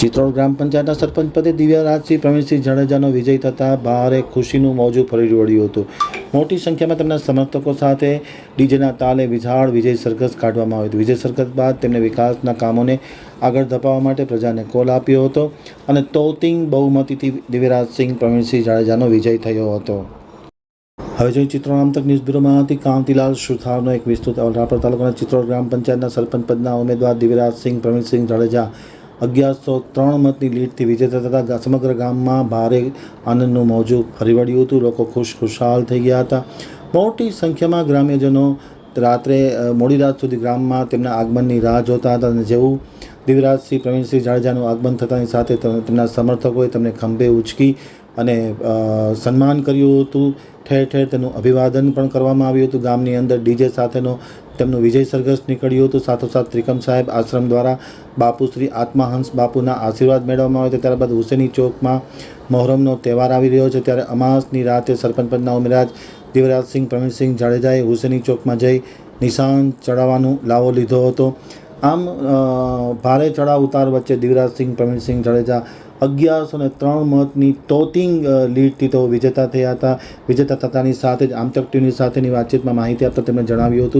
ચિત્રોડ ગ્રામ પંચાયતના સરપંચ પદે દિવ્યારાજસિંહ, પ્રવીણસિંહ જાડેજાનો વિજય થતાં ભારે ખુશીનું મોજું ફરી વળ્યું હતું. મોટી સંખ્યામાં તેમના સમર્થકો સાથે ડીજેના તાલે વિઝાળ વિજય સરઘસ કાઢવામાં આવ્યું હતું. વિજય સરઘસ બાદ તેમણે વિકાસના કામોને આગળ ધપાવવા માટે પ્રજાને કોલ આપ્યો હતો અને તોતિંગ બહુમતીથી દિવ્યરાજસિંહ, પ્રવીણસિંહ જાડેજાનો વિજય થયો હતો. હવે જોઈએ ચિત્રોડ આમતક ન્યૂઝ બ્યુરોમાંથી કાંતિલાલ સુથારનો એક વિસ્તૃત રાપર તાલુકાના ચિત્રોડ ગ્રામ પંચાયતના સરપંચ પદના ઉમેદવાર દિવ્યરાજસિંહ, પ્રવીણસિંહ જાડેજા અગિયારસો ત્રણ મતની લીડથી વિજેતા થતાં સમગ્ર ગામમાં ભારે આનંદનું મોજું ફરી વળ્યું હતું. લોકો ખુશ ખુશાલ થઈ ગયા હતા. મોટી સંખ્યામાં ગ્રામ્યજનો રાત્રે મોડી રાત સુધી ગ્રામમાં તેમના આગમનની રાહ જોતા હતા અને જેવું દિવરાજસિંહ પ્રવીણસિંહ જાડેજાનું આગમન થતાની સાથે તેમના સમર્થકોએ તેમને ખંભે ઉચકી અને સન્માન કર્યું હતું. ઠેર ઠેર તેનું અભિવાદન પણ કરવામાં આવ્યું હતું. ગામની અંદર ડીજે સાથેનો તેમનું વિજય સરઘસ નીકળ્યું હતું. સાથોસાથ ત્રિકમ સાહેબ આશ્રમ દ્વારા બાપુ શ્રી આત્માહંસ બાપુના આશીર્વાદ મેળવવામાં આવ્યો હતા ત્યારબાદ હુસેની ચોકમાં મહોરમનો તહેવાર આવી રહ્યો છે. ત્યારે અમાસની રાતે સરપંચ પદના ઉમેદવાર દિવરાજસિંહ પ્રવીણસિંહ જાડેજાએ હુસેની ચોકમાં જઈ નિશાન ચડાવવાનો લાવો લીધો હતો. આમ ભારે ચડાવ ઉતાર વચ્ચે દેવરાજસિંહ પ્રવીણસિંહ જાડેજા અગિયારસો ને ત્રણ મતની ટોટિંગ લીડથી તેઓ વિજેતા થયા હતા. વિજેતા થતાની સાથે જ આમતક ટીવીની સાથેની વાતચીતમાં માહિતી આપતા તેમણે જણાવ્યું હતું